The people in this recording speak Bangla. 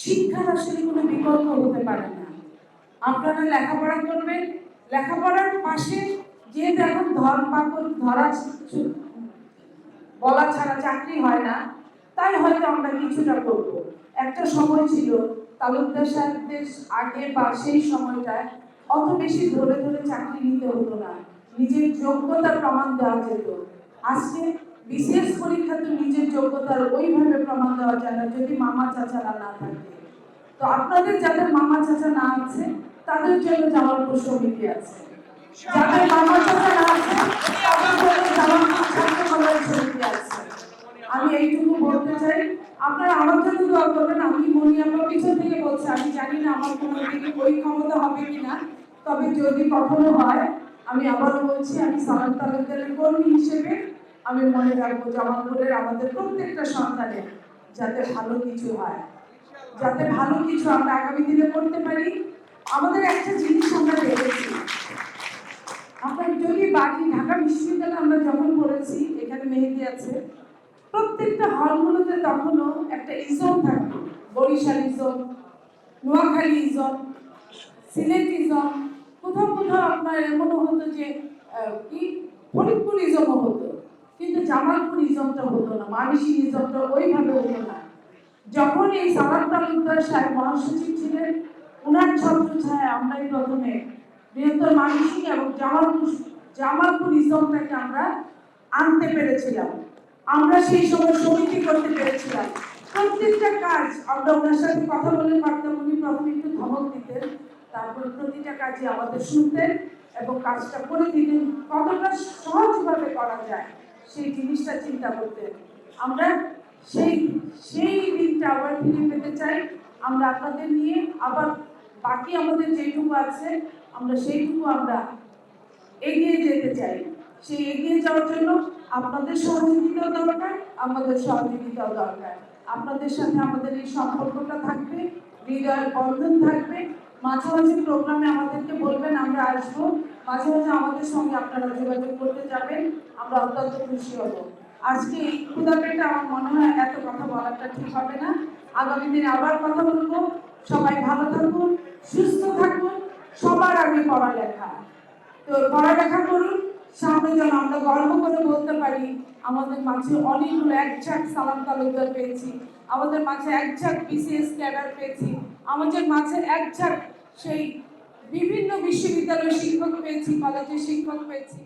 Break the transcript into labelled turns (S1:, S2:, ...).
S1: শিক্ষার আসলে কোনো বিকল্প হতে পারে না। আপনারা লেখাপড়া করবেন, লেখাপড়ার পাশে যেহেতু এখন ধর পাকড় ধরা বলা ছাড়া চাকরি হয় না, তাই হয়তো আমরা কিছুটা করব। একটা সময় ছিল, তালুকদার সাহেবদের আগে বা সেই সময়টায় অত বেশি ধরে ধরে চাকরি নিতে হতো না। নিজের যোগ্যতার প্রমাণ দেওয়া যেত। আজকে বিশেষ পরীক্ষাতে নিজের যোগ্যতার ওইভাবে প্রমাণ দেওয়া যায় না, যদি মামা চাচারা না থাকে। তো আপনাদের যাদের মামা চাচা না আছে, তাদের জন্য জামালপুর সমিতি আছে। যাদের মামা চাচা না আছে আমি এইটুকু বলতে চাই, আপনারা আমার জন্য দোয়া করবেন, আমি মনি আমার পিছন থেকে বলছি, আমি জানি না আমার কোনো দিকে ওই ক্ষমতা হবে কিনা, তবে যদি কখনো হয়, আমি আবারও বলছি, আমি সালাম তালুকদারের কর্মী হিসেবে আমি মনে রাখব জামালপুরের আমাদের প্রত্যেকটা সন্তানের যাতে ভালো কিছু হয়। যাতে ভালো কিছু আমরা আগামী দিনে করতে পারি। আমাদের একটা জিনিস আমরা দেখেছি। আপনার যদি বাড়ি, ঢাকা বিশ্ববিদ্যালয়ে আমরা যখন পড়েছি, এখানে মেহেদি আছে, প্রত্যেকটা হলগুলোতে তখনও একটা ইজম থাকতো। Barisal ism, Noakhali ism, Sylhet ism, কোথাও কোথাও আপনার এমনও হতো যে কি? ফরিদপুর ইজমও হতো। কিন্তু জামালপুর ইজমটা হতো না মানসী ইজমটা ওইভাবে হতো না। যখন এই সালাম তালুকদার সাহেব মহাসচিব ছিলেন ওনার ছত্র ছায় আমরাই প্রথমে বৃহত্তর মানসিক এবং জামালপুর জামালপুর ইসলামটাকে আমরা আনতে পেরেছিলাম। আমরা সেই সময় সমিতি করতে পেরেছিলাম। প্রত্যেকটা কাজ আমরা ওনার সাথে কথা বলে পারতাম, উনি প্রথমে একটু ধমক দিতেন, তারপর প্রতিটা কাজে আমাদের শুনতেন এবং কাজটা করে দিতেন। কতটা সহজভাবে করা যায় সেই জিনিসটা চিন্তা করতেন আমরা সেই সেই দিনটা আবার ফিরে পেতে চাই। আমরা আপনাদের নিয়ে আবার বাকি আমাদের যেটুকু আছে, আমরা সেইটুকু আমরা এগিয়ে যেতে চাই। সেই এগিয়ে যাওয়ার জন্য আপনাদের সহযোগিতাও দরকার, আমাদের সহযোগিতাও দরকার। আপনাদের সাথে আমাদের এই সম্পর্কটা থাকবে হৃদয়ের বন্ধন থাকবে। মাঝে মাঝে প্রোগ্রামে আমাদেরকে বলবেন, আমরা আসব। মাঝে মাঝে আমাদের সঙ্গে আপনারা যোগাযোগ করতে যাবেন। আমরা অত্যন্ত খুশি হব। আজকে এই ক্ষুদা পেটে আমার মনে হয় এত কথা বলাটা ঠিক হবে না। আগামী দিনে আবার কথা বলব। সবাই ভালো থাকুন, সুস্থ থাকুন। সবার আগে পড়ালেখা। তো পড়ালেখা করুন, সামনে যেন আমরা গর্ব করে বলতে পারি, আমাদের মাঝে অনেকগুলো এক ঝাঁক সালাম তালুকদার পেয়েছি। আমাদের মাঝে একঝাক বিসিএস ক্যাডার পেয়েছি। আমাদের মাঝে একঝাক সেই বিভিন্ন বিশ্ববিদ্যালয়ের শিক্ষক পেয়েছি কলেজের শিক্ষক পেয়েছি।